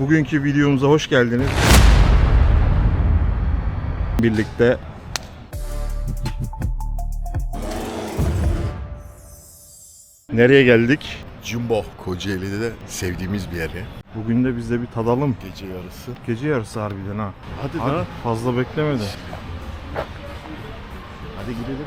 Bugünkü videomuza hoş geldiniz. Birlikte Nereye geldik? Jumbo Kocaeli'de de sevdiğimiz bir yer ya. Bugün de biz de bir tadalım. Gece yarısı. Gece yarısı harbiden ha. Hadi, Hadi daha. fazla beklemedi. Hadi gidelim.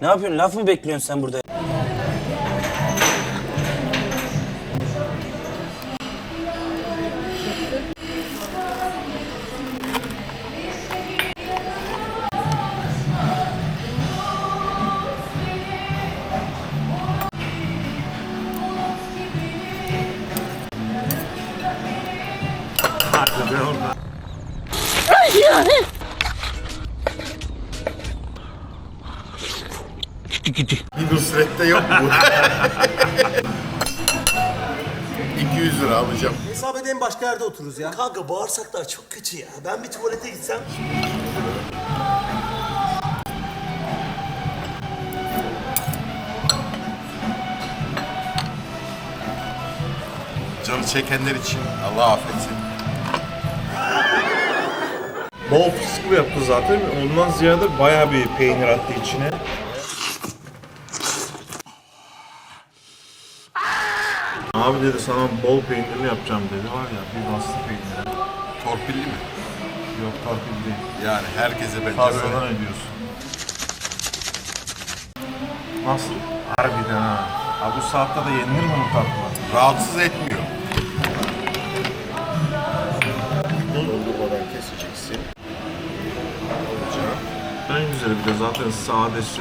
Ne yapıyorsun? Laf mı bekliyorsun sen burada? Bir Nusret'te yok mu? 200 lira alacağım. Hesap edelim başka yerde otururuz ya. Kanka bağırsaklar çok kötü ya. Ben bir tuvalete gitsem Canı çekenler için Allah affetsin. Bol fıstıklı yaptı zaten. Ondan ziyade bayağı bir peynir attı içine. Abi dedi sana bol peynirli yapacağım dedi var ya bir bastı peynire. Torpilli mi? Yok torpil değil. Yani herkese bence Fazladan böyle. ediyorsun. Nasıl? Harbiden ha. Ha bu saatte de yenilir mi bu tatlı? Rahatsız etmiyor. Dondurmadan keseceksin. En güzeli bir de zaten sadesi.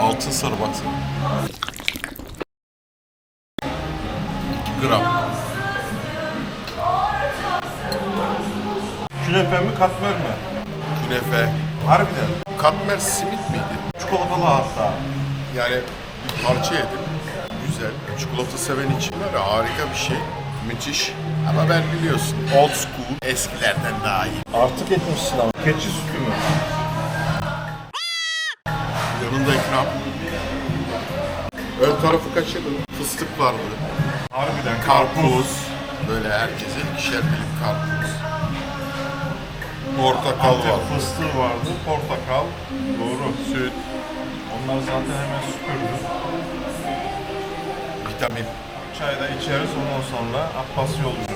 Altın sarı baksana. Gram. Künefe mi katmer mi? Künefe. Harbiden. Katmer simit miydi? Çikolatalı hatta. Yani parça yedim. Güzel. Çikolata seven için var ya harika bir şey. Müthiş. Ama ben biliyorsun old school eskilerden daha iyi. Artık etmişsin ama. Keçi sütü mü? Yanında ikram. Ön tarafı kaçırdım. Fıstık vardı. Harbiden. Karpuz. Böyle herkese ikişer dilim karpuz. Portakal Antep var. fıstığı vardı, portakal, doğru, süt. Onlar zaten hemen süpürdü. Vitamin. Çayda içeriz ondan sonra Abbas yolcu.